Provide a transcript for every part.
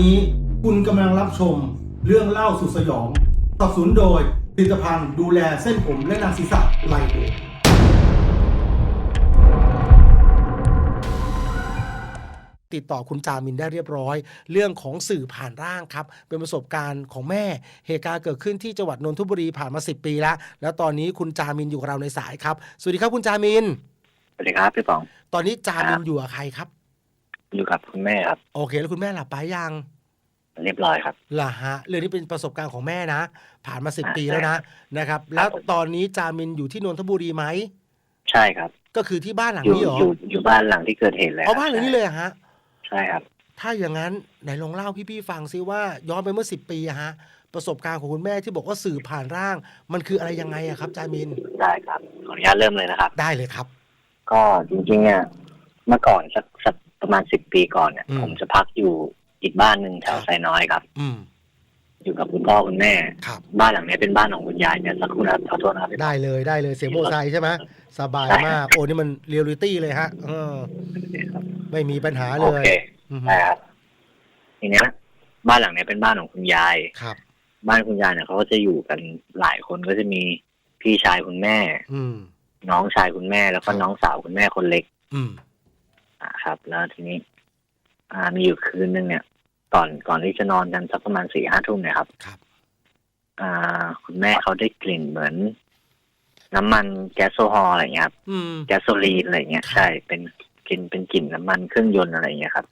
นี้คุณกำลังรับชมเรื่องเล่าสุดสยองสนับสนุนโดยผลิตภัณฑ์ดูแลเส้นผมและหนังศีรษะไลโอติดต่อคุณจามินได้เรียบร้อย เรื่องของสื่อผ่านร่างครับ เป็นประสบการณ์ของแม่ เหตุการณ์เกิดขึ้นที่จังหวัดนนทบุรีผ่านมา 10 ปีแล้ว แล้วตอนนี้คุณจามินอยู่กับเราในสายครับ สวัสดีครับคุณจามิน สวัสดีครับพี่ป๋อง ตอนนี้จามิครันบอยู่กับใครครับ อยู่กับคุณแม่ครับ โอเค แล้วคุณแม่หลับไปยังเรียบร้อยครับล่ะฮะเรื่องนี้เป็นประสบการณ์ของแม่นะ ผ่านมาสิบอ่าปีแล้วนะนะครับ แล้วตอนนี้จามินอยู่ที่นนทบุรีไหมใช่ครับ ก็คือที่บ้านหลังอยู่นี้เหรออยู่อยู่บ้านหลังที่เกิดเหตุเลยเอาบ้านหลังนี้เลยเหรอฮะใช่ครับ ถ้าอย่างนั้นไหนลองเล่าพี่ๆฟังซิว่า ย้อนไปเมื่อสิบปีอะฮะประสบการณ์ของคุณแม่ที่บอกว่าสื่อผ่านร่าง มันคืออะไรยังไงอะครับจามินได้ครับขออนุญาตเริ่มเลยนะครับ ได้เลยครับ ก็จริงๆเนี่ยเมื่อก่อนสักสัก ประมาณสิบปีก่อนเนี่ยอืมผมจะพักอยู่อีกบ้านหนึ่งแถวครับไซน้อยครับ อืมอยู่กับคุณพ่อคุณแม่ครับบ้านหลังนี้เป็นบ้านของคุณยายเนี่ยสักครู่นะครับขอโทษนะครับพี่ป๋องได้เลยได้เลยเสียงโมอไซค์ใช่ไหมสบายใช่มาก โอ้นี่มันเรียลลิตี้เลยฮะเออไม่มีปัญหาเลโอยเคอืมได้ครับทีเนี้ยบ้านหลังนี้เป็นบ้านของคุณยายครับ บ้านคุณยายเนี่ยเขาก็จะอยู่กันหลายคนก็จะมีพี่ชายคุณแม่ อืมน้องชายคุณแม่แล้วก็ครับน้องสาวคุณแม่คนเล็ก อืมอ่า ครับ แล้วทีนี้อ่ามีอยู่คืนนึงเนี่ย ก่อนก่อนที่จะนอนกันสักประมาณสี่ห้าทุ่มเนี่ยครับครับ อ่า คุณแม่เขาได้กลิ่นเหมือน น้ำมันแก๊สโซฮอล์อะไรเงี้ยครับอืมแก๊สโซลีนอะไรเงี้ยครับใช่เป็นกลิ่นเป็นกลิ่นน้ำมันเครื่องยนต์อะไรเงี้ยครับ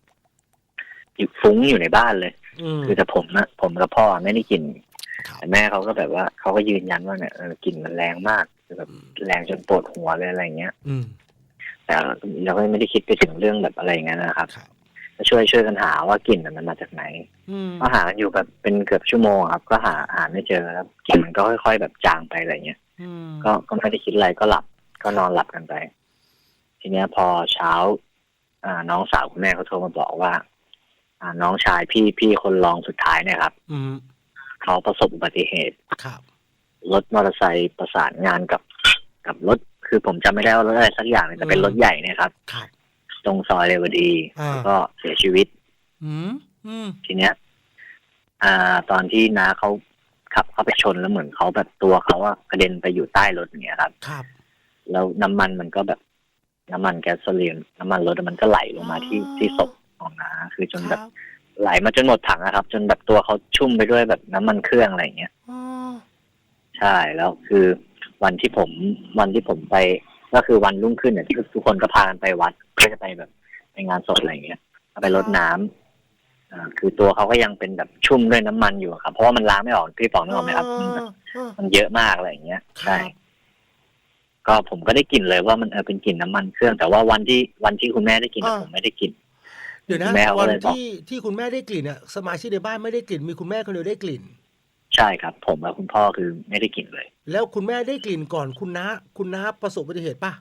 อยู่ฟุ้งอยู่ในบ้านเลยอืมคือแต่ผมนะผมกับพ่อไม่ได้กลิ่นครับแต่แม่เขาก็แบบว่าเขาก็ยืนยันว่าเนี่ยเออกลิ่นมันแรงมากคือแบบแรงจนปวดหัวเลยอะไรเงี้ยอืม แต่เราก็ไม่ได้คิดไปถึงเรื่องแบบอะไรอย่างนั้นนะครับครับก็ช่วยช่วยกันหาว่ากลิ่นมันมาจากไหนอืมก็หากันอยู่แบบเป็นเกือบชั่วโมงครับ ก็หาหาไม่เจอแล้วกลิ่นมันก็ค่อยๆแบบจางไปอะไรเงี้ยอืมก็ก็ไม่ได้คิดอะไรก็หลับก็นอนหลับกันไป ทีเนี้ยพอเช้า อ่าน้องสาวคุณแม่เขาโทรมาบอกว่า อ่า น้องชายพี่พี่คนรองสุดท้ายเนี่ยครับอืมเขาประสบอุบัติเหตุครับรถมอเตอร์ไซค์ประสานงานกับกับรถ คือผมจำไม่ได้ว่ารถอะไรสักอย่างหนึ่งแต่เป็นรถใหญ่เนี่ยครับ ครับ ตรงซอยเรวดีอ่า แล้วก็เสียชีวิตอืมอืมทีเนี้ย อ่า ตอนที่น้าเขาขับเข้าไปชนแล้วเหมือนเขาแบบตัวเขาอะกระเด็นไปอยู่ใต้รถอย่างเงี้ยครับ ครับแล้วน้ำมันมันก็แบบ น้ำมันแก๊สโซลีนน้ำมันรถมันก็ไหลลงมาที่อ๋อที่ศพของน้าคือจนคแบรับบไหลมาจนหมดถังนะครับ จนแบบตัวเขาชุ่มไปด้วยแบบน้ำมันเครื่องอะไรอย่างเงี้ย อ๋อใช่แล้วคือ วันที่ผมวันที่ผมไป ก็คือวันรุ่งขึ้นเนี่ยที่ทุกคนก็พากันไปวัดเพื่อจะไปแบบไปงานศพอะไรอย่างเงี้ยไปรดน้ำอ่าคือตัวเขาก็ยังเป็นแบบชุ่มด้วยน้ำมันอยู่อะครับ เพราะว่ามันล้างไม่ออกพี่ปองนึกออกไหมครับมันแบบอ๋อมันเยอะมากอะไรอย่างเงี้ยครัใช่บก็ผมก็ได้กลิ่นเลยว่ามันเออเป็นกลิ่นน้ำมันเครื่อง แต่ว่าวันที่วันที่คุณแม่ได้กลิ่นอะอ่าผมไม่ได้กลิ่นเดี๋ยวนะแม่เขาวันเลยบอกที่ที่คุณแม่ได้กลิ่นเนี่ยสมาชิกในบ้านไม่ได้กลิ่นมีคุณแม่คนเดียวได้กลิ่น ใช่ครับ ผมกับคุณพ่อคือไม่ได้กลิ่นเลย แล้วคุณแม่ได้กลิ่นก่อนคุณน้าคุณน้าประสบอุบัติเหตุป่ะ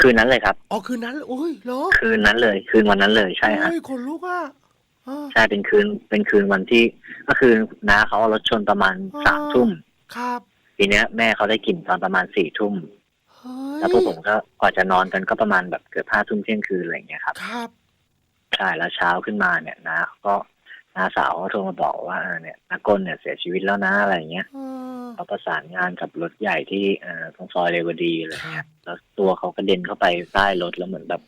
คืนนั้นเลยครับอ๋อคืนนั้นโอ้ยเหรอคืนนั้นเลย คืนวันนั้นเลยใช่ฮะโอ้ยขนลุกอะอ่าใช่เป็นคืนเป็นคืนวันที่ ก็คือน้าเขาเอารถชนประมาณอ่าสามทุ่มครับทีเนี้ยแม่เขาได้กลิ่นตอนประมาณสี่ทุ่มเฮ้ยแล้วพวกผมก็กว่าจะนอนกันก็ประมาณแบบเกือบห้าทุ่มเที่ยงคืนอะไรอย่างเงี้ยครับ ครับใช่แล้วเช้าขึ้นมาเนี่ยนะ ก็ น้าสาวก็โทรมาบอกว่าเออเนี่ยนากลเนี่ยเสียชีวิตแล้วนะอะไรอย่างเงี้ยอ่าเขาประสานงานกับรถใหญ่ที่เอ่อตรงซอยเรวดีอะไรคเงี้รัยบแล้วตัวเขากระเด็นเข้าไปใต้รถแล้วเหมือนแบบ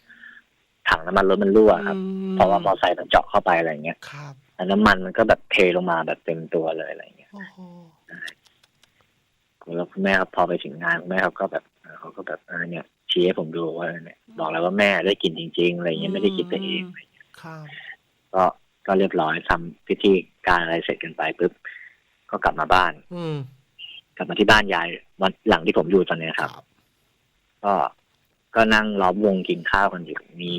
ถังน้ำมันรถมันรั่วครับอืมเพราะว่ามอเตอร์ไซค์มันเจาะเข้าไปอะไรเงี้ยครับแล้วน้ำมันมันก็แบบเทลงมาแบบเต็มตัวเลยอะไรเงี้ยโอ้โหแล้วคุณแม่ครับพอไปถึงงานคุณแม่เขาก็แบบเออเขาก็แบบเออเนี่ยชี้ให้ผมดูว่าเนี่ยบอกแล้วว่าแม่ได้กินจริงๆอะไรเงี้ยไม่ได้คิดไปเองอะไรเงี้ยครับก็ ก็เรียบร้อยทำพิธีการอะไรเสร็จกันไปปุ๊บก็กลับมาบ้าน อืมกลับมาที่บ้านยายวันหลังที่ผมอยู่ตอนเนี้ยครับ ก็ก็นั่งล้อมวงกินข้าวกันอยู่มี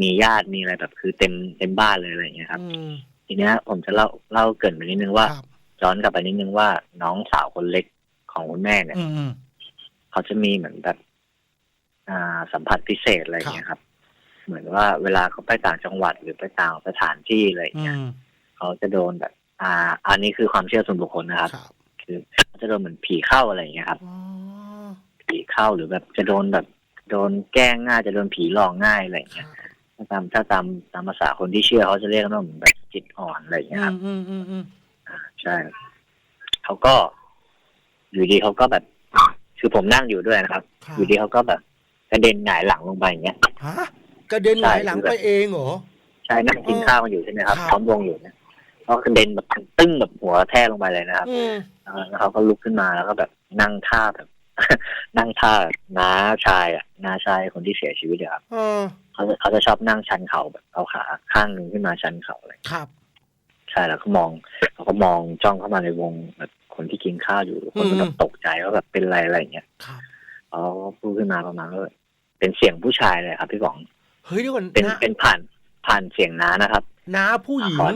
มีญาติมีอะไรแบบคือเต็มเต็มบ้านเลยอะไรอย่างเงี้ยครับอืมทีเนี้ย ผมจะเล่าเล่าเกรินไปนิดนึงว่าครับย้อนกลับไปนิดนึงว่าน้องสาวคนเล็กของคุณแม่เนี่ยอืมอืมเขาจะมีเหมือนแบบ อ่า สัมผัสพิเศษอะไรอย่างเงี้ยครับ เหมือนว่าเวลาเขาไปต่างจังหวัดหรือไปต่างสถานที่อะไรอย่างอืเงี้ยมเขาจะโดนแบบ อ่า อันนี้คือความเชื่อส่วนบุคคลนะครับครับคือเขาจะโดนเหมือนผีเข้าอะไรอย่างเงี้ยครับอ๋อผีเข้าหรือแบบจะโดนแบบ โดนแกล้งง่ายจะโดนผีหลอกง่ายอะไรอย่างคเงี้รัยบถ้าตามถ้าตามตามภาษาคนที่เชื่อเขาจะเรียกว่าเหมือนแบบจิตอ่อนอะไรอย่างเงี้อืยครัมบอืมอืมอืมอ่าใช่เขาก็ อยู่ดีเขาก็แบบ คือผมนั่งอยู่ด้วยนะครับครับ อยู่ดีเขาก็แบบกระเด็นหงายหลังลงไปอย่างเงี้ยฮะ กระเด็นหงายหลังไปเองเหรอใช่นั่งกินข้าวกันอยู่ใช่ไหมครับครับพร้อมวงอยู่เนี่ยเขากระเด็นแบบตึ้งแบบหัวแท้ลงไปเลยนะครับอืมเออแล้วเขาก็ลุกขึ้นมาแล้วก็แบบนั่งท่าแบบ นั่งท่าแบบน้าชายอะน้าชายคนที่เสียชีวิตอะครับเออเขาจะเขาจะชอบนั่งชันเข่าแบบเอาขาข้างหนึ่งขึ้นมาชันเข่าอะไรครับใช่แล้วก็มองเขาก็มองจ้องเข้ามาในวงแบบคนที่กินข้าวอยู่คนก็แบบตกใจว่าแบบเป็นอะไรอะไรอย่างเงี้ยครับเขาก็พูดขึ้นมาประมาณว่าเป็นเสียงผู้ชายเลยครับพี่บอง เฮ้ยเดี๋ยวก่อนเป็นน้าเป็นผ่านผ่านเสียงน้านะครับน้าผู้หญิง ขอ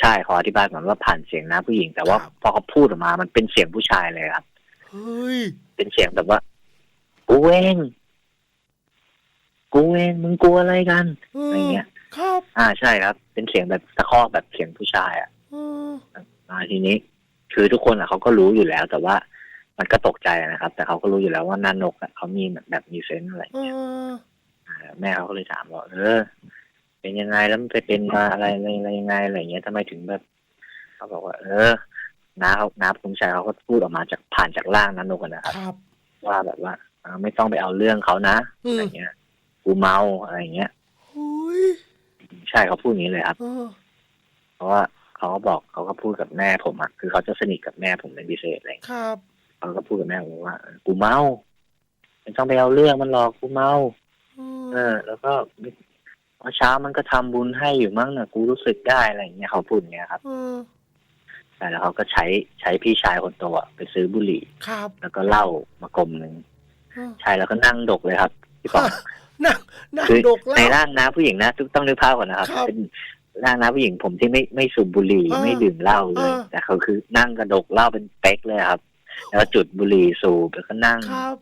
ใช่ขออธิบายก่อนว่าผ่านเสียงน้าผู้หญิง แต่ว่าครับพอเขาพูดออกมามันเป็นเสียงผู้ชายเลยครับเฮ้ยเป็นเสียงแบบว่ากูเองกูเองมึงกลัวอะไรกันเออะไรอเงี้ยครับ อ่าใช่ครับ เป็นเสียงแบบตะคอกแบบเสียงผู้ชายอะเอออ่าทีนี้ คือทุกคนอะเขาก็รู้อยู่แล้ว แต่ว่ามันก็ตกใจนะครับ แต่เขาก็รู้อยู่แล้วว่านันนกอะเขามีแบบแบบมีเซนส์อะไรเอออ่า แม่เขาก็เลยถามว่าเออ เป็นยังไงแล้วมันไปเป็นมาอะไรอะไรอะไรยังไงอะไรเงี้ยทำไมถึงแบบเขาบอกว่า เออน้าเขาน้าภูมิใจเขาก็พูดออกมาจากผ่านจากร่างนันนกอะนะครับครับว่าแบบว่าเอ่อไม่ต้องไปเอาเรื่องเขานะอือะไรมเงี้ยกูเมาอะไรเงี้ยเฮ้ยใช่เขาพูดอย่างนี้เลยครับเออเพราะว่าเขาก็บอกเขาก็พูดกับแม่ผมอะคือเขาจะสนิทกับแม่ผมเป็นพิเศษอะไรเงี้ยครับเขาก็พูดกับแม่ผมว่าเออกูเมาไม่ต้องไปเอาเรื่องมันหรอกกูเมา เออ แล้วก็เมื่อเช้ามันก็ทำบุญให้อยู่มั้งนะกูรู้สึกได้อะไรอย่างเงี้ยเขาพูดอย่างเงี้ยครับเออแต่แล้วเขาก็ใช้ใช้พี่ชายคนโตอะไปซื้อบุหรี่ครับ แล้วก็เหล้ามากลมหนึ่งเออใช่แล้วก็นั่งดกเลยครับพี่ปองนั่งนั่งคือดกแล้ในวร่างน้าผู้หญิงนะทุกต้องนึกภาพก่อนนะครับครับเป็นร่างน้าผู้หญิงผมที่ไม่ไม่สูบบุหรี่เออไม่ดื่มเหล้าเลยเออแต่เขาคือนั่งกระดกเหล้าเป็นเป๊กเลยครับ แล้วจุดบุหรี่สูบแล้วก็นั่งครับ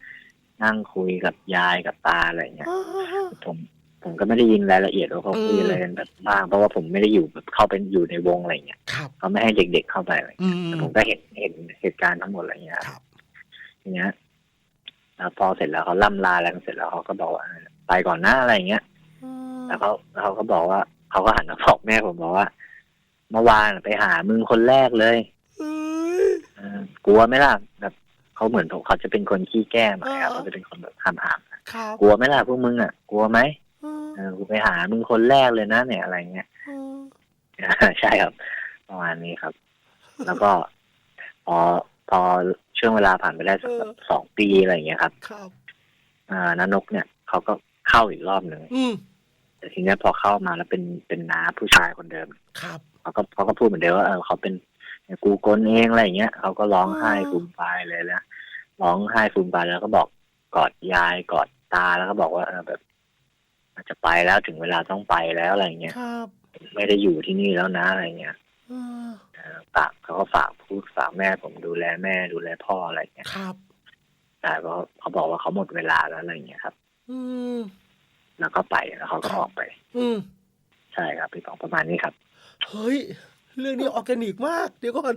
นั่งคุยกับยายกับตาอะไรอย่างเงี้ยเออเออเออผมผมก็ไม่ได้ยินรายละเอียดว่าเขาอืมคุยอะไรกันแบบบ้างเพราะว่าผมไม่ได้อยู่แบบเข้าไปอยู่ในวงอะไรอย่างเงี้ยครับเขาไม่ให้เด็กๆเข้าไปอะไรอืมแต่ผมก็เห็นเห็นเหตุการณ์ทั้งหมดอะไรอย่างเงี้ยครับทีเนี้ยแล้วพอเสร็จแล้วเขาล่ำลาอะไรกันเสร็จแล้วเขาก็บอกว่าเออไปก่อนหน้าอะไรอย่างเงี้ยเออแล้วเขาแล้วเขาก็บอกว่าเขาก็หันมาบอกแม่ผมบอกว่าเมื่อวานไปหามึงคนแรกเลยเอ้ยเออกลัวไหมล่ะแบบ เขาเหมือนเขาจะเป็นคนขี้แก้มอะครับอ่าเขาจะเป็นคนแบบห้ามหามครับกลัวไหมล่ะพวกมึงอะ กลัวไหมเออเออกูไปหามึงคนแรกเลยนะเนี่ยอะไรเงี้ยเออใช่ครับ ประมาณนี้ครับ แล้วก็พอพอช่วงเวลาผ่านไปได้สักแบบสองปีอะไรอย่างเงี้ยครับครับอ่านานกเนี่ยเขาก็เข้าอีกรอบหนึ่งอืมแต่ทีเนี้ยพอเข้ามาแล้วเป็นเป็นน้าผู้ชายคนเดิม ครับเขาก็เขาก็พูดเหมือนเดิมว่าเออเขาเป็น กูกลเองอะไรอย่างเงี้ยเขาก็ร้องไห้อ๋อฟูมฟายเลยนะร้องไห้ฟูมฟายแล้วก็บอกกอดยายกอดตาแล้วก็บอกว่าเออแบบอาจจะไปแล้วถึงเวลาต้องไปแล้วอะไรอย่างเงี้ยครับไม่ได้อยู่ที่นี่แล้วนะอะไรเงี้ยเออเออฝากเขาก็ฝากพูดฝากแม่ผมดูแลแม่ดูแลพ่ออะไรเงี้ยครับแต่เขาเขาบอกว่าเขาหมดเวลาแล้วอะไรเงี้ยครับ อืมแล้วก็ไปแล้วเขาก็ครับออกไป อืมใช่ครับพี่ปองประมาณนี้ครับ เฮ้ย เรื่องนี้ออร์แกนิกมาก เดี๋ยวก่อน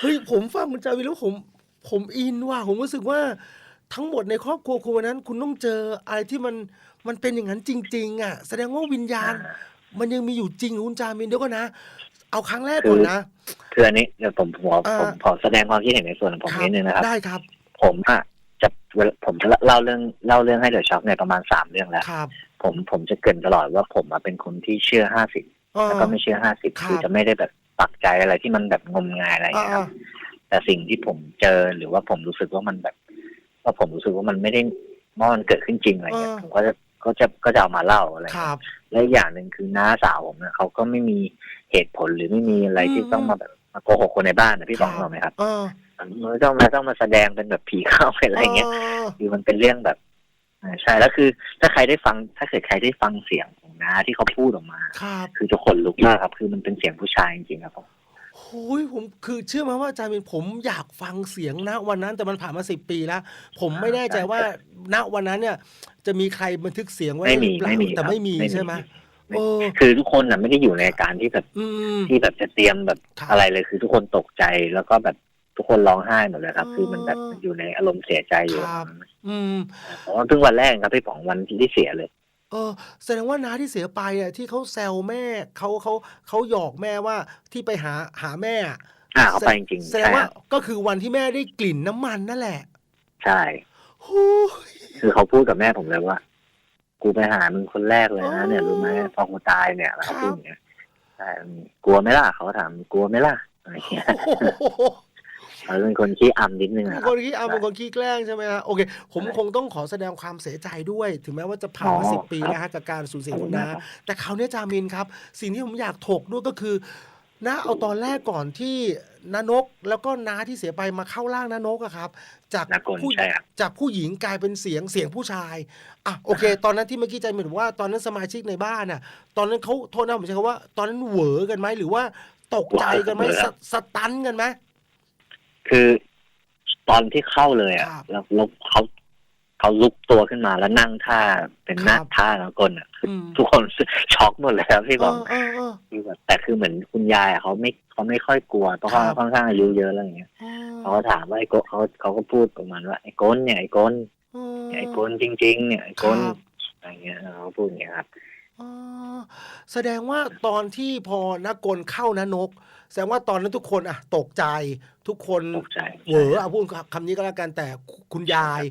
เฮ้ยผมฟังคุณจาวินแล้วผม ผมอินว่ะผมรู้สึกว่าทั้งหมดในครอบครัวคุณวันนั้น คุณต้องเจออะไรที่มันมันเป็นอย่างนั้นจริง ๆ อะ แสดงว่าวิญญาณ มันยังมีอยู่จริงคุณจามินเดี๋ยวก่อนนะ เอาครั้งแรกก่อนนะ คืออันนี้เดี๋ยวผมผมอ่า ผมขอแสดงความคิดเห็นในส่วนของผมนิดนึงนะครับ ได้ครับ ผมอะจะเวลาผมจะเล่าเรื่องเล่าเรื่องให้เดอะช็อคเนี่ยประมาณสามเรื่องแล้ว ครับ ผมผมจะเกรินตลอดว่าผมอะเป็นคนที่เชื่อห้าสิบเออ แล้วก็ไม่เชื่อห้าสิบครับคือจะไม่ได้แบบปักใจอะไรที่มันแบบงมงายอะไรอย่างเงี้ยครับ แต่สิ่งที่ผมเจอหรือว่าผมรู้สึกว่ามันแบบ ว่าผมรู้สึกว่ามันไม่ได้ว่ามันเกิดขึ้นจริงอะไรเงี้ยอ่าผมก็จะก็จะก็จะเอามาเล่าอะไรคเงี้ยรับ และอีกอย่างหนึ่งคือน้าสาวผมเนี่ยเขาก็ไม่มีเหตุผลหรือไม่มีอะไรที่อืม ต้องมาแบบมาโกหกคนในบ้านนะพี่บอกเราไหมครับเออมันไม่ต้องมาต้องมาแสดงเป็นแบบผีเข้าไปอะไรเงี้ย คือมันเป็นเรื่องแบบอ่า ใช่แล้วคือถ้าใครได้ฟัง ถ้าเกิดใครได้ฟังเสียงของน้าที่เขาพูดออกมาครับคือจะขนลุกมากครับ คือมันเป็นเสียงผู้ชายจริงๆครับผมโอ้ยผมคือเชื่อไหมาว่าอาจารย์เป็นผมอยากฟังเสียงณวันนั้นแต่มันผ่านมาสิบปีแล้ว ผมไม่แน่ใจว่าณวันนั้นเนี่ย จะมีใครบันทึกเสียงไว้ไม่มีหรือเปล่าไม่มีแต่ไม่มีครับใช่ไหมไม่เออคือทุกคนน่ะไม่ได้อยู่ในอาการที่แบบอืมที่แบบจะเตรียมแบบครับอะไรเลยคือทุกคนตกใจแล้วก็แบบ ทุกคนร้องไห้หมดเลยครับอ๋อคือมันแบบมันอยู่ในอารมณ์เสียใจอยู่ครับอืมเพราะว่าเพิ่งวันแรกครับพี่ป๋องวันที่เสียเลยเออแสดงว่าน้าที่เสียไปอะที่เขาแซวแม่เขาเขาเขาหยอกแม่ว่าที่ไปหาหาแม่อะอ่าเขาไปจริงๆแสดงใช่ว่าครับก็คือวันที่แม่ได้กลิ่นน้ำมันนั่นแหละ ใช่โอ้ยคือเขาพูดกับแม่ผมเลยว่า กูไปหามึงคนแรกเลยอ๋นะอเนี่ยรู้ไหมพอกูตายเนี่ยแล้วเขาครับพูดอย่างเงี้ยใช่กลัวไหมล่ะเขาถามกลัวไหมล่ะอะไรเงี้ยโอ้โห เขาเป็นคนขี้อำนิดนึงเป็นอะคครับนขี้เอาใช่เป็นคนขี้แกล้งใช่ไหมฮะโอเค ผมใช่คงต้องขอแสดงความเสียใจด้วย ถึงแม้ว่าจะผ่านมาอ๋อสิบปีครับแล้วฮะกับการสูญเสียขอบคุคุณณน้ามากครับแต่คราวนี้จามินครับ สิ่งที่ผมอยากถกด้วยก็คือน้าเอาตอนแรกก่อนที่นานกแล้วก็น้าที่เสียไปมาเข้าร่างนานกอะครับ จากนากลผู้ใช่ครับจากผู้หญิงกลายเป็นเสียงเสียงผู้ชายอะโอเค ตอนนั้นที่เมื่อกี้ใจมินบอกว่าตอนนั้นสมาชิกในบ้านน่ะ ตอนนั้นเขาโทษนะผมใช้คำว่า ตอนนั้นเหวอกันไหมหรือว่าตกใจกันไหมเหวอสสตันกันไหม คือตอนที่เข้าเลยอะครับแล้วแล้วเขาเขาลุกตัวขึ้นมาแล้วนั่งท่าเป็นหน้าครับ ท่านากลอะคืออืมทุกคน ช็อกหมดเลยครับพี่บเออมอเออเออ คือแบบแต่คือเหมือนคุณยายอะเขาไม่เขาไม่ค่อยกลัวเพราะครัเขาบค่อนข้างอายุเยอะแล้วอย่างเงี้ยเออเขาก็ถามว่าไอ้โกเขาเขาก็พูดประมาณว่าไอ้โกนเนี่ยไอ้โกนเออ เนี่ยไอ้โกนจริง ๆ เนี่ยไอ้โกนครับ อะไรเงี้ยเขาพูดอย่างเงี้ยครับ อ๋อแสดงว่าตอนที่พอนกลเข้านนก แสดงว่าตอนนั้นทุกคนอะตกใจทุกคนตกใจเหวอเอาพูดคำนี้ก็แล้วกันแต่คุณยาย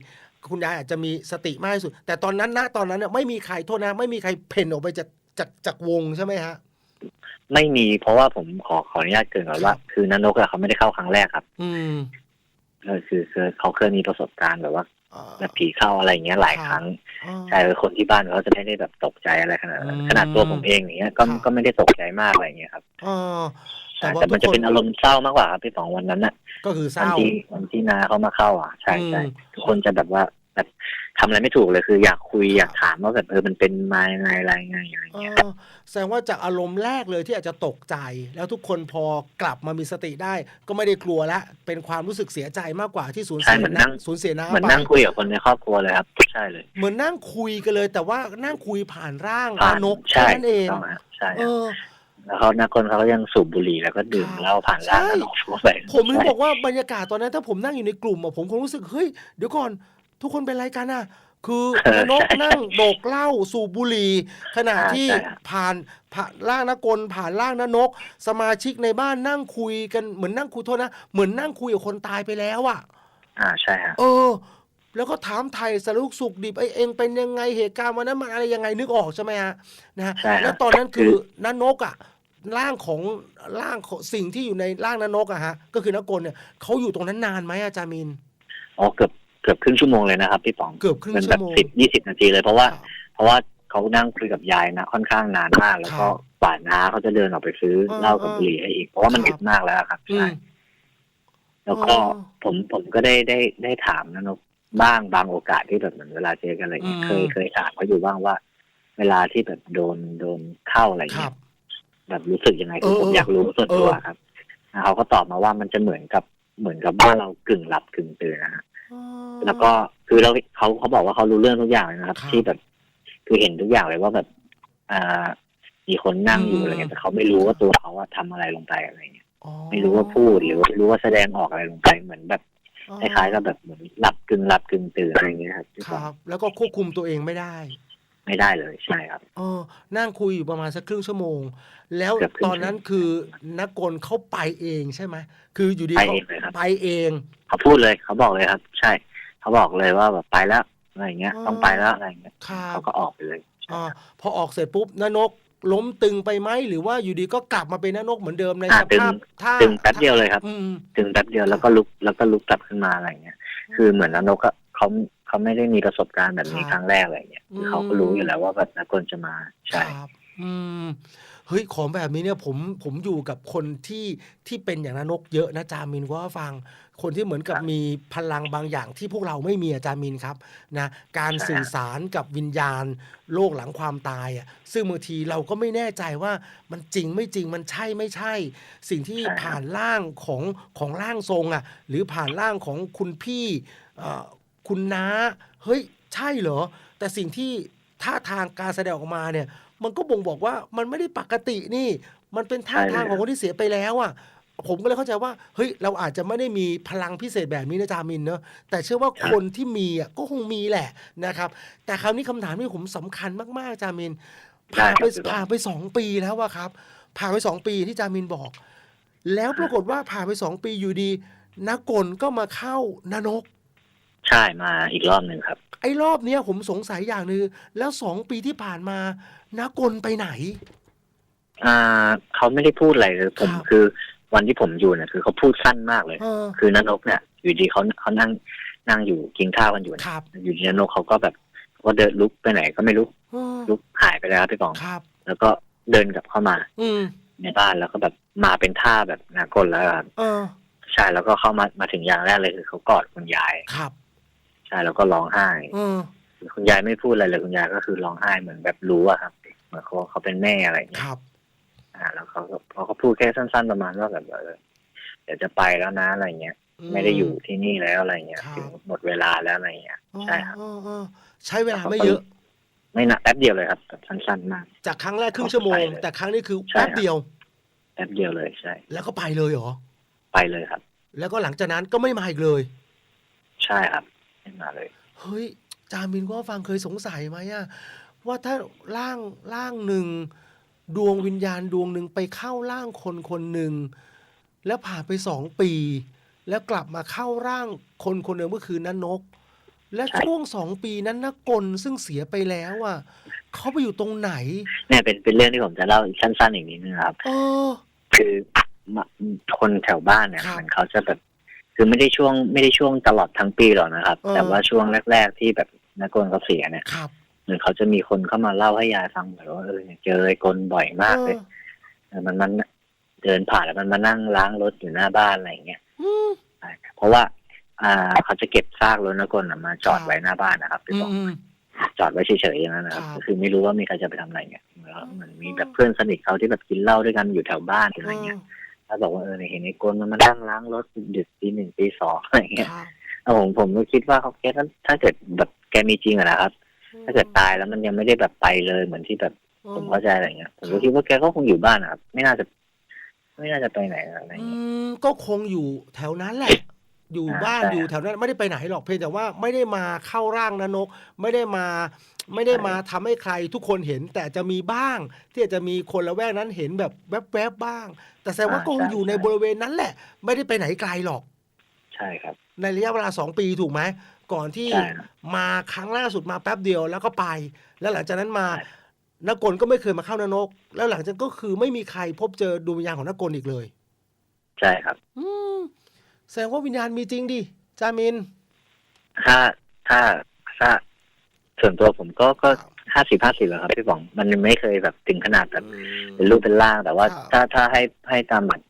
คุณยายอาจจะมีสติมากที่สุด แต่ตอนนั้นนะตอนนั้นเนี่ยไม่มีใครโทษนะ ไม่มีใครเพ่นออกไปจากจากจากวงใช่ไหมฮะไม่มีเพราะว่าผมขอขออนุญาตเกรินก่อนว่าครับคือนานกอะเขาไม่ได้เข้าครั้งแรกครับ อืมเออคือคือเขาเคยมีประสบการณ์แบบว่าอ่าแบบผีเข้าอะไรอย่างเงี้ยหลายครับครั้งอ่าใช่คนที่บ้านเขาจะไม่ได้แบบตกใจอะไรขนาดนั้นอืมขนาดตัวผมเองอย่างเงี้ยก็ครับก็ไม่ได้ตกใจมากอะไรอย่างเงี้ยครับอ่า ใช่ว่าแต่มันจะทุกคเป็นอารมณ์เศร้ามากกว่าครับพี่ป๋องวันนั้นน่ะ ก็คือเศวันร้าที่วันที่นาเขามาเข้า อะใช่ใช่อืมทุกคนจะแบบว่าแบบทำอะไรไม่ถูกเลยคือ อยากคุยครับอยากถามว่าแบบเออมันเป็นมายังไงอะไรยังไงอะไรอย่างเอเงี้ยอแสดงว่าจากอารมณ์แรกเลยที่อาจจะตกใจ แล้วทุกคนพอกลับมามีสติได้ ก็ไม่ได้กลัวละเป็นความรู้สึกเสียใจมากกว่าที่สูญใช่เสียเหมือนนะนั่งสูญเสียน้าเหมือนไปนั่งคุยกับคนในครอบครัวเลยครับใช่เลย เหมือนนั่งคุยกันเลย แต่ว่านั่งคุยผ่านร่างผ่านนกใช่แค่นั้นเองต้องฮะใช่เออ แล้วเขานักคนเขาก็ยังสูบบุหรี่แล้วก็ดื่มครับเหล้าผ่านร่างใช่นกทั่วไปผมถึงใช่บอกว่าบรรยากาศตอนนั้นถ้าผมนั่งอยู่ในกลุ่มอะผมคงรู้สึกเฮ้ยเดี๋ยวก่อนทุกคนเป็นไรกันอะคือเออนกใช่นั่งโดกเหล้าสูบบุหรี่ขณะอ่าที่ใช่ครับผ่านผ่านร่างนกลผ่านร่างนนก สมาชิกในบ้านนั่งคุยกันเหมือนนั่งคุยโทษนะเหมือนนั่งคุยกับคนตายไปแล้วอะอ่าใช่ฮะเออ แล้วก็ถามไทยสรุปสุขดิบไอเองเป็นยังไงเหตุการณ์วันนั้นมันอะไรยังไงนึกออกใช่ไหมฮะนะฮะใช่ฮะแล้วตอนนั้นคือนันนกอะ ร่างของร่างของสิ่งที่อยู่ในร่างนันนกอะฮะ ก็คือนกลเนี่ยเขาอยู่ตรงนั้นนานไหมอาจารย์มินอ๋อเกือบเกือบครึ่งชั่วโมงเลยนะครับพี่ป๋องเกือบครึ่งเป็นชั่แบวบโมงสิบยี่สิบนาทีเลยเพราะว่าครับเพราะว่าเขานั่งคุยกับยายนะค่อนข้างนานมาก แล้วก็ครับป่านน้าเขาจะเดินออกไปซื้อเออเหล้ากับบุหรี่ให้อีก เพราะว่ามันครับดึกมากแล้วครับอืใช่มแล้วก็อ๋อผมผมก็ได้ได้ได้ถามนะนกบ้างบางโอกาสที่แบบเหมือนเวลาเจอกันอะไรเงี้ยอืมเคยเคยถามเขาอยู่บ้างว่า เวลาที่แบบโดนโดนเข้าอะไรครัเงี้บย แบบรู้สึกยังไงคือเออผมอยากรู้ส่วนตัวเออครับแล้วเขาก็ตอบมาว่ามันจะเหมือนกับเหมือนกับว่าเรากึ่งหลับกึ่งตื่นนะฮะอ๋อแล้วก็คือเราเขาเขาบอกว่าเขารู้เรื่องทุกอย่างเลยนะครับครับ ที่แบบคือเห็นทุกอย่างเลยว่าแบบอ่ามีคนนั่งอยู่อืมอะไรเงี้ยแต่เขาไม่รู้ว่าตัวเขาว่าทำอะไรลงไปอะไรเงี้ยอ๋อไม่รู้ว่าพูดหรือว่าไม่รู้ว่าแสดงออกอะไรลงไปเหมือนแบบคล้ายๆกับแบบเหมือนหลับกึ่งหลับกึ่งตื่นอะไรเงี้ยครับครับ แล้วก็ควบคุมตัวเองไม่ได้ ไม่ได้เลยใช่ครับเออนั่งคุยอยู่ประมาณสักครึ่งชั่วโมง แล้วเกือบครึ่งตอนนั้นคือนักกลเขาไปเองใช่ไหมคืออยู่ดีไปเขาเองเลยครับไปเอง เขาพูดเลยเขาบอกเลยครับ ใช่ เขาบอกเลยว่าแบบไปแล้วอะไรเงี้ยอ๋อต้องไปแล้วอะไรเงี้ยครับเขาก็ออกไปเลยอ่าพอออกเสร็จปุ๊บนนกล้มตึงไปไหมหรือว่าอยู่ดีก็กลับมาเป็นนนกเหมือนเดิมในอ่าสภาพท่าตึงแป๊บเดียวเลยครับอืมถึงแป๊บเดียวแล้วก็ลุกแล้วก็ลุกกลับขึ้นมาอะไรเงี้ย คือเหมือนนกอะเขา เขาไม่ได้มีประสบการณ์แบบนี้ครับครั้งแรกอะไรเงี้ยคือเขาก็รู้อยู่แล้วว่าแบบนักกลจะมาใช่ครับอืมเฮ้ยของแบบนี้เนี่ยผมผมอยู่กับคนที่ที่เป็นอย่างนนกเยอะนะจามินว่าฟัง คนที่เหมือนกับครับมีพลังบางอย่างที่พวกเราไม่มีอาจารย์มินครับนะการใช่สื่อสารกับวิญญาณโลกหลังความตายอะซึ่งบางทีเราก็ไม่แน่ใจว่ามันจริงไม่จริงมันใช่ไม่ใช่ สิ่งที่ใช่ครับผ่านร่างของของร่างทรงอะหรือผ่านร่างของคุณพี่เอ่อ คุณน้า เฮ้ย ใช่เหรอ แต่สิ่งที่ท่าทางการแสดงออกมาเนี่ย มันก็บ่งบอกว่ามันไม่ได้ปกตินี่ มันเป็นท่าทางของคนที่เสียไปแล้วอะผมก็เลยเข้าใจว่าเฮ้ยเราอาจจะไม่ได้มีพลังพิเศษแบบนี้นะจามินเนอะแต่เชื่อว่าคนที่มีอะก็คงมีแหละนะครับ แต่คราวนี้คำถามที่ผมสำคัญมากๆจามินผ่านไปได้ครับผ่านไปสองปีแล้วอะครับ ผ่านไปสองปีที่จามินบอก แล้วปรากฏว่าผ่านไปสองปีอยู่ดีนากลก็มาเข้า นานก ใช่มาอีกรอบหนึ่งครับ ไอ้รอบเนี้ยผมสงสัยอย่างหนึงแล้วสองปีที่ผ่านมานากลไปไหน อ่าเขาไม่ได้พูดอะไรเลยผมครับ คือวันที่ผมอยู่เนี่ยคือเขาพูดสั้นมากเลย เออคือนนกเนี่ย อยู่ดีเขาเขานั่งนั่งอยู่กินข้าวกันอยู่ครับอยู่ดีนนกเขาก็แบบก็เดินลุกไปไหนก็ไม่รู้เออลุกหายไปแล้วครับพี่กอง ครับ แล้วก็เดินกลับเข้ามาอืมในบ้านแล้วก็แบบมาเป็นท่าแบบนากลแล้วครับเออใช่แล้วก็เข้ามามาถึงอย่างแรกเลยคือเขากอดคุณยาย ครับ ใช่แล้วก็ร้องไห้เออคุณยายไม่พูดอะไรเลยคุณยายก็คือร้องไห้เหมือนแบบรู้อะครับเหมือนเขาเขาเป็นแม่อะไรอย่างคเงี้ยรับ อ่า แล้วเขาก็เขาก็พูดแค่สั้น ๆประมาณว่าแบบเออเดี๋ยวจะไปแล้วนะอะไรเงี้ยไม่ได้อยู่ที่นี่แล้วอะไรเงี้ยครับถึงหมดเวลาแล้วอะไรเงี้ยอ๋อใช่ครับอ๋ออ๋อใช้เวลาไม่เยอะไม่นานแป๊บเดียวเลยครับแบบสั้นๆมากจากครั้งแรกครึ่งชั่วโมงไปเลยแต่ครั้งนี้คือใช่แป๊บครับเดียวแป๊บเดียวเลยใช่ แล้วก็ไปเลยเหรอไปเลยครับ แล้วก็หลังจากนั้นก็ไม่มาอีกเลย ใช่ครับ ไม่มาเลย เฮ้ย จามินก็ฟังเคยสงสัยไหมอะว่าถ้าร่างร่างหนึ่ง ดวงวิญญาณดวงหนึ่งไปเข้าร่างคนคนหนึ่ง แล้วผ่านไปสองปี แล้วกลับมาเข้าร่างคนคนหนึ่งก็คือนันนก และใช่ ช่วงสองปีนั้นนกลซึ่งเสียไปแล้วอะเขาไปอยู่ตรงไหน เนี่ยเป็นเป็นเรื่องที่ผมจะเล่าอีกสั้นๆอีกนิดนึงครับ เออ คือมาคนแถวบ้านเนี่ยครับ มันเขาจะแบบ คือไม่ได้ช่วงไม่ได้ช่วงตลอดทั้งปีหรอกนะครับเออแต่ว่าช่วงแรก ๆ ที่แบบนักกลเขาเสียเนี่ยครับเหมือนเขาจะมีคนเข้ามาเล่าให้ยายฟังแบบว่าเออเนี่ยเจอไอ้กลบ่อยมากเลยออเออมันมันเดินผ่านแล้วมันมานั่งล้างรถอยู่หน้าบ้านอะไรอย่างเงี้ยอืมใช่เพราะว่า อ่าเขาจะเก็บซากรถนักกลน่ะมาจอดครับไว้หน้าบ้านนะครับพี่อืบมอกอืมจอดไว้เฉยๆอย่างนั้นนะครับครับก็คือไม่รู้ว่ามีใครจะไปทำอะไรเงี้ยเหมือนเหมือนมีอืมแบบเพื่อนสนิทเขาที่แบบกินเหล้าด้วยกันอยู่แถวบ้านอะไรเงี้ย แล้วบอกว่าเออเนี่ยเห็นไอ้กลมันมานั่งล้างรถดึกตีหนึ่งตีสองอะไรเงี้ยครับแล้วผมผมก็คิดว่าเขาแกถ้าถ้าเกิดแบบแกมีจริงอะนะครับ ถ้าเกิดตายแล้วมันยังไม่ได้แบบไปเลยเหมือนที่แบบผมเข้าใจอะไรเงี้ยผมก็คิดว่าแกก็คงอยู่บ้านนะครับไม่น่าจะ ไม่น่าจะไปไหนอะไรอืเงี้ยมก็คงอยู่แถวนั้นแหละ อยู่อ่าบ้านใช่อยู่แถวนั้นไม่ได้ไปไหนหรอกเพียงแต่ว่าไม่ได้มาเข้าร่างนนก ไม่ได้มาไม่ได้มาทำให้ใครทุกคนเห็นแต่จะมีบ้าง ที่อาจจะมีคนละแวกนั้นเห็นแบบแวบๆบ้าง แต่แสดงว่าก็คงอยู่ในบริเวณนั้นแหละ ไม่ได้ไปไหนไกลหรอก ใช่ครับ ในระยะเวลาสองปีถูกไหมก่อนที่ใช่ครับมาครั้งล่าสุดมาแป๊บเดียวแล้วก็ไป แล้วหลังจากนั้นมาใช่นกลก็ไม่เคยมาเข้านนก แล้วหลังจากก็คือไม่มีใครพบเจอดวงวิญญาณของนกลอีกเลย ใช่ครับ อืม แสดงว่าวิญญาณมีจริงดิจามิน ถ้าถ้าถ้าส่วนตัวผมก็ก็ห้าสิบห้าสิบครับพี่บองมันไม่เคยแบบถึงขนาดแบบเป็นรูปเป็นร่าง แต่ว่าครับถ้าถ้าให้ให้ตามแบบ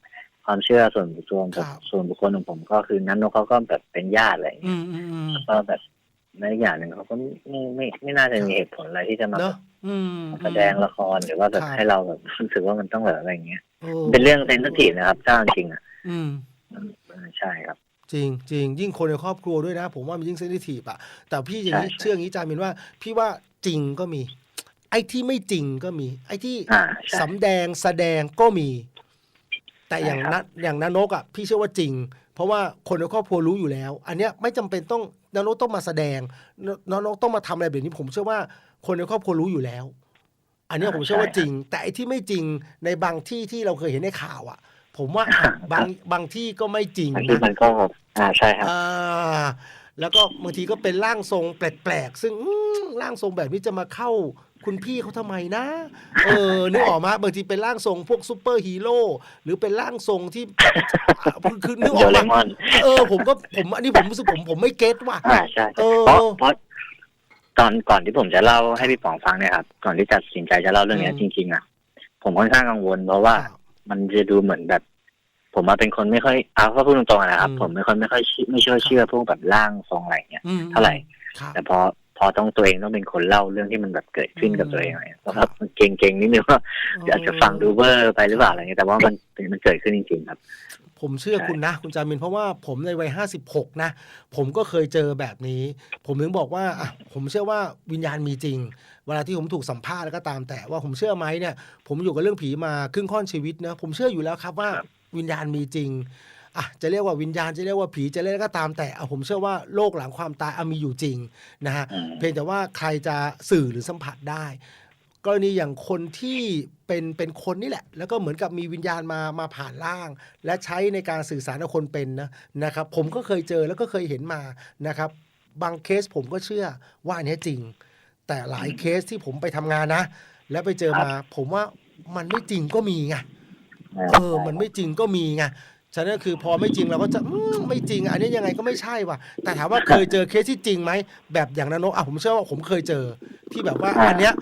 ความเชื่อส่วนบุคคลครับ ส่วนบุคคลของผมก็คือนั้นนกเขาก็แบบเป็นญาติอะไรอย่างอืเงี้ยมอืมอืมก็แบบในอีกอย่างหนึ่งเขาก็ไม่ไม่ไม่น่าจะมีเหตุผลอะไรที่จะมาเนอะอืม แสดงละครหรือว่าแบบครับ ให้เราแบบรู้สึกว่ามันต้องแบบอะไรอย่างเงี้ยโอ้เป็นเรื่องเซนซิทีฟนะครับเจ้าจริงๆอะ อืมใช่ครับ จริงจริงยิ่งคนในครอบครัวด้วยนะ ผมว่ามันยิ่งเซนซิทีฟอะแต่พี่อย่างนี้ใช่ใช่ เชื่ออย่างนี้จามินว่า พี่ว่าจริงก็มี ไอ้ที่ไม่จริงก็มี ไอ้ที่อ่าใช่ สำแดงแสดงก็มี แต่อย่างใช่ครับ นัอย่างนานกอะพี่เชื่อว่าจริง เพราะว่าคนในครอบครัวรู้อยู่แล้ว อันเนี้ยไม่จำเป็นต้องนานกต้องมาแสดงนนานกต้องมาทำอะไรแบบนี้ ผมเชื่อว่าคนในครอบครัวรู้อยู่แล้ว อันเนี้ยผมเชื่อว่าจริง แต่ไอ้ที่ไม่จริงในบางที่ที่เราเคยเห็นในข่าวอะ ผมว่าอะบางบางที่ก็ไม่จริงบางทีนะมันก็อ่าใช่ครับอ่าแล้วก็บางทีก็เป็นร่างทรงแปลกๆ ซึ่งอืมร่างทรงแบบนี้จะมาเข้าคุณพี่เขาทำไมนะ เออ นึกออกมาบางทีเป็นร่างทรงพวกซูเปอร์ฮีโร่หรือเป็นร่างทรงที่คือคือนึกอโดอกเรมามอนเออ ผมก็ผมอันนี้ผมรู้สึกผมผมไม่เก็ตว่ะอ่าใช่เออเพราะเพราะตอนก่อนที่ผมจะเล่าให้พี่ป๋องฟังเนี่ยครับก่อนที่จะตัดสินใจจะเล่าเรื่องเนี้ยอืมจริงๆอะ ผมค่อนข้างกังวลเพราะว่า มันจะดูเหมือนแบบ ผมมาเป็นคนไม่ค่อยเอาก็พูดตรงๆนะครับ ผมไม่ค่อยไม่ค่อยเชื่อไม่เชื่อเชื่อพวกแบบร่างทรงอะไรเงี้ยอืมเท่าไหร่ครับแต่พอพอต้องตัวเองต้องเป็นคนเล่าเรื่องที่มันแบบเกิดขึ้นกับตัวเองอะไรเงี้ยครับเพราะมันเก่งๆนิดนึงว่าอาจจะฟังดูเวอร์ไปหรือเปล่าอะไรเงี้ยแต่ว่ามันมันเกิดขึ้นจริงๆครับ ผมเชื่อใช่คุณนะ คุณจามินเพราะว่าผมในวัยห้าสิบหกนะ ผมก็เคยเจอแบบนี้ ผมถึงบอกว่าอะผมเชื่อว่าวิญญาณมีจริง เวลาที่ผมถูกสัมภาษณ์แล้วก็ตามแต่ว่าผมเชื่อไหมเนี่ย ผมอยู่กับเรื่องผีมาครึ่งค่อนชีวิตนะผมเชื่ออยู่แล้วครับว่าวิญญาณมีจริงอะจะเรียกว่าวิญญาณจะเรียกว่าผีจะเรียกอะไรก็ตามแต่อะผมเชื่อว่าโลกหลังความตายอะมีอยู่จริงนะฮะอืมเพียงแต่ว่าใครจะสื่อหรือสัมผัสได้ กรณีอย่างคนที่เป็นเป็นคนนี่แหละ แล้วก็เหมือนกับมีวิญญาณมามาผ่านร่าง และใช้ในการสื่อสารกับคนเป็นนะนะครับ ผมก็เคยเจอแล้วก็เคยเห็นมานะครับ บางเคสผมก็เชื่อว่าอันเนี้ยจริง แต่หลายเคสที่ผมไปทำงานนะ แล้วไปเจอมา ผมว่ามันไม่จริงก็มีไงเออ มันไม่จริงก็มีไงฉะนั้นคือพอไม่จริงเราก็จะอืมไม่จริง อันนี้ยังไงก็ไม่ใช่ว่ะ แต่ถามว่าเคยเจอเคสที่จริงไหมแบบอย่างนั้นนกอะผมเชื่อว่าผมเคยเจอที่แบบว่าอันเนี้ย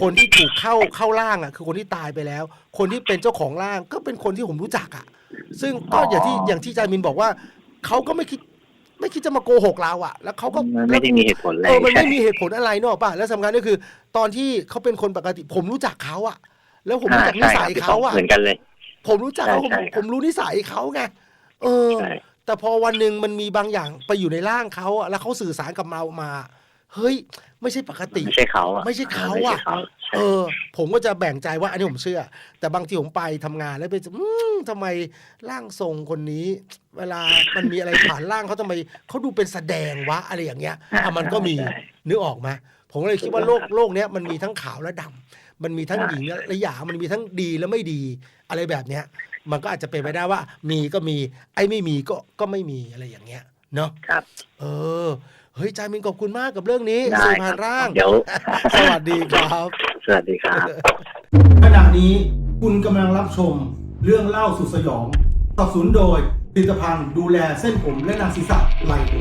คนที่ถูกเข้าเข้าร่างอะ คือคนที่ตายไปแล้ว คนที่เป็นเจ้าของร่างก็เป็นคนที่ผมรู้จักอะ ซึ่งก็อย่างที่อย่างที่จามินบอกว่าเขาก็ไม่คิดไม่คิดจะมาโกหกเราอะ แล้วเขาก็มันไม่ได้มีเหตุผลอะไรเออมันใช่ไม่มีเหตุผลอะไรเนกอะป่ะแล้วสำคัญก็คือ ตอนที่เขาเป็นคนปกติ ผมรู้จักเขาอะแล้วผมรู้จักนิใช่สัยครับเขาอะเหมือนกันเลย ผมรู้จักเขาผมใช่ใช่ครับผมรู้นิสัยเขาไงเออใช่แต่พอวันหนึ่งมันมีบางอย่างไปอยู่ในร่างเขาอะแล้วเขาสื่อสารกับเรามา เฮ้ย ไม่ใช่ปกติ ไม่ใช่เขาอะไม่ใช่เขาไม่อะใช่เขาใช่เออ ผมก็จะแบ่งใจว่าอันนี้ผมเชื่อ แต่บางทีผมไปทำงานแล้วไปอืมทำไมร่างทรงคนนี้ เวลามันมีอะไรผ่านร่างเขาทำไมเขาดูเป็นแสดงวะอะไรอย่างเงี้ยอะมันก็มีใช่ นึกออกไหมผมก็เลยคิดว่าโลกโลกเนี้ยมันมีทั้งขาวและดำมันมีทั้งหญิงและหยางมันมีทั้งดีและไม่ดีอะไรแบบเนี้ย มันก็อาจจะเป็นไปได้ว่า มีก็มี ไอ้ไม่มีก็ก็ไม่มีอะไรอย่างเงี้ยเนาะครับ เออ เฮ้ยจามินขอบคุณมากกับเรื่องนี้ได้สื่อคผ่ารันบร่าง เดี๋ยว สวัสดีครับ สวัสดีครับ ขณะนี้คุณกำลังรับชมเรื่องเล่าสุดสยองสนับสนุนโดยผลิตภัณฑ์ดูแลเส้นผมและหนังศีรษะไลโอ